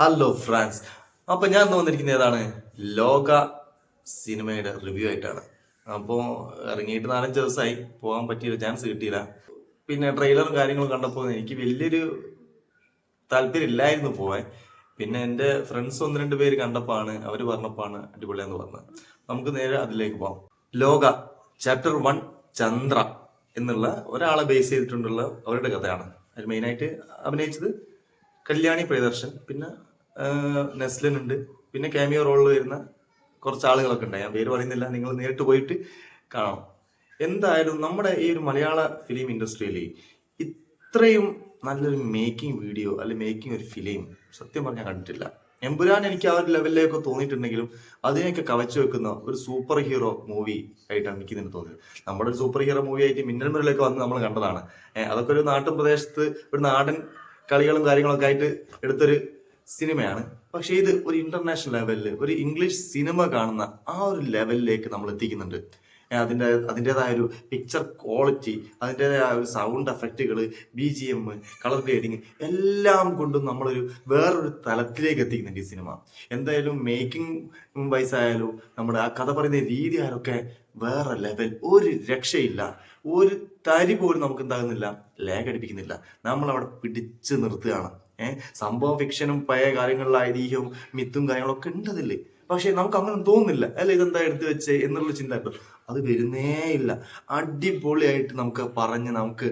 Hello France അപ്പൊ ഞാൻ തോന്നിരിക്കുന്ന ഏതാണ്? ലോക സിനിമയുടെ റിവ്യൂ ആയിട്ടാണ്. അപ്പോൾ ഇറങ്ങിയിട്ട് നാലഞ്ച് ദിവസമായി. പോകാൻ പറ്റിയ ചാൻസ് കിട്ടിയില്ല. പിന്നെ ട്രെയിലറും കാര്യങ്ങളും കണ്ടപ്പോൾ എനിക്ക് വലിയൊരു താല്പര്യം ഇല്ലായിരുന്നു പോവാൻ. പിന്നെ എന്റെ ഫ്രണ്ട്സ് ഒന്ന് രണ്ട് പേര് കണ്ടപ്പോഴാണ് അവർ പറഞ്ഞപ്പോഴാണ് അടിപൊളിയെന്ന് പറഞ്ഞത്. നമുക്ക് നേരെ അതിലേക്ക് പോകാം ലോക ചാപ്റ്റർ വൺ ചന്ദ്ര എന്നുള്ള ഒരാളെ ബേസ് ചെയ്തിട്ടുള്ള അവരുടെ കഥയാണ്. അതിൽ മെയിനായിട്ട് അഭിനയിച്ചത് കല്യാണി പ്രിയദർശൻ പിന്നെ നെസ്ലിൻ ഉണ്ട് പിന്നെ കാമിയോ റോളിൽ വരുന്ന കുറച്ച് ആളുകളൊക്കെ ഉണ്ട്. ഞാൻ പേര് പറയുന്നില്ല. നിങ്ങൾ നേരിട്ട് പോയിട്ട് കാണാം എന്തായാലും നമ്മുടെ ഈ ഒരു മലയാള ഫിലിം ഇൻഡസ്ട്രിയിൽ ഇത്രയും നല്ലൊരു മേക്കിംഗ് വീഡിയോ അല്ലെ മേക്കിംഗ് ഒരു ഫിലിം സത്യം പറഞ്ഞാൽ കണ്ടിട്ടില്ല. എമ്പുരാൻ എനിക്ക് ആ ഒരു ലെവലിലേക്ക് തോന്നിയിട്ടുണ്ടെങ്കിലും അതിനെയൊക്കെ കവച്ചു വെക്കുന്ന ഒരു സൂപ്പർ ഹീറോ മൂവി ആയിട്ടാണ് എനിക്ക് ഇതിന് തോന്നിയത്. നമ്മുടെ ഒരു സൂപ്പർ ഹീറോ മൂവി ആയിട്ട് മിന്നൽ മുരളിലൊക്കെ വന്ന് നമ്മൾ കണ്ടതാണ്. അതൊക്കെ ഒരു നാട്ടിൻ പ്രദേശത്ത് ഒരു നാടൻ കളികളും കാര്യങ്ങളൊക്കെ ആയിട്ട് എടുത്തൊരു സിനിമയാണ്. പക്ഷെ ഇത് ഒരു ഇന്റർനാഷണൽ ലെവലിൽ ഒരു ഇംഗ്ലീഷ് സിനിമ കാണുന്ന ആ ഒരു ലെവലിലേക്ക് നമ്മൾ എത്തിക്കുന്നുണ്ട് ഏ, അതിന്റെ അതിന്റെതായ ഒരു പിക്ചർ ക്വാളിറ്റി അതിന്റെതായ ഒരു sound എഫക്റ്റുകൾ B G M colour grading എല്ലാം കൊണ്ടും നമ്മളൊരു വേറൊരു തലത്തിലേക്ക് എത്തിക്കുന്നുണ്ട് ഈ സിനിമ എന്തായാലും മേക്കിംഗ് വൈസ് ആയാലും നമ്മുടെ ആ കഥ പറയുന്ന രീതി ആയാലൊക്കെ വേറെ ലെവൽ ഒരു രക്ഷയില്ല. ഒരു തരി പോലും നമുക്ക് എന്താകുന്നില്ല ലാഗ് അടിപ്പിക്കുന്നില്ല. നമ്മൾ അവിടെ പിടിച്ചു നിർത്തുകയാണ്. ഏഹ് സംഭവ ഫിക്ഷനും പഴയ കാര്യങ്ങളിലെ ഐതിഹ്യവും മിത്തും കാര്യങ്ങളൊക്കെ ഉണ്ട് അതിൽ പക്ഷെ നമുക്ക് അങ്ങനെ തോന്നുന്നില്ല. അല്ല ഇതെന്താ എടുത്തു വെച്ചേ എന്നുള്ള ചിന്ത അത് വരുന്നേ ഇല്ല. അടിപൊളിയായിട്ട് നമുക്ക് പറഞ്ഞ് നമുക്ക്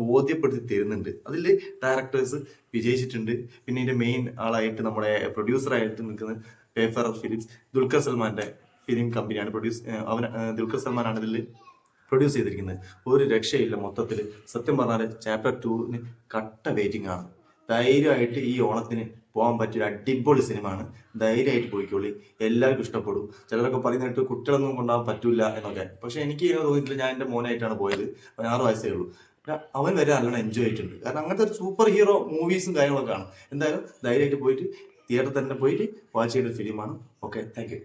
ബോധ്യപ്പെടുത്തി തരുന്നുണ്ട്. അതിൽ ഡയറക്ടേഴ്സ് വിജയിച്ചിട്ടുണ്ട്. പിന്നെ ഇതിന്റെ മെയിൻ ആളായിട്ട് നമ്മുടെ പ്രൊഡ്യൂസറായിട്ട് നിൽക്കുന്ന പേഫർ ഫിലിംസ് ദുൽഖർ സൽമാന്റെ ഫിലിം കമ്പനിയാണ് പ്രൊഡ്യൂസ് അവൻ ദുൽഖർ സൽമാനാണ് ഇതിൽ പ്രൊഡ്യൂസ് ചെയ്തിരിക്കുന്നത്. ഒരു രക്ഷയില്ല മൊത്തത്തിൽ. സത്യം പറഞ്ഞാൽ ചാപ്റ്റർ ടൂവിന് കട്ട വെയിറ്റിംഗ് ആണ്. ധൈര്യമായിട്ട് ഈ ഓണത്തിന് പോകാൻ പറ്റിയ അടിപൊളി സിനിമയാണ്. ധൈര്യമായിട്ട് പോയിക്കോളി. എല്ലാവർക്കും ഇഷ്ടപ്പെടും. ചിലരൊക്കെ പറയുന്നിട്ട് കുട്ടികളൊന്നും കൊണ്ടാകാൻ പറ്റില്ല എന്നൊക്കെ. പക്ഷെ എനിക്ക് ഇങ്ങനെ തോന്നിയിട്ടില്ല ഞാൻ എന്റെ മോനായിട്ടാണ് പോയത്. ആറ് വയസ്സേ ഉള്ളൂ. അവൻ വരെ നല്ലോണം എൻജോയ് ആയിട്ടുണ്ട്. കാരണം അങ്ങനത്തെ ഒരു സൂപ്പർ ഹീറോ മൂവീസും കാര്യങ്ങളൊക്കെ ആണ് എന്തായാലും ധൈര്യമായിട്ട് പോയിട്ട് തിയേറ്ററിൽ തന്നെ പോയിട്ട് വാച്ച് ചെയ്ത ഫിലിമാണ് ഓക്കെ താങ്ക്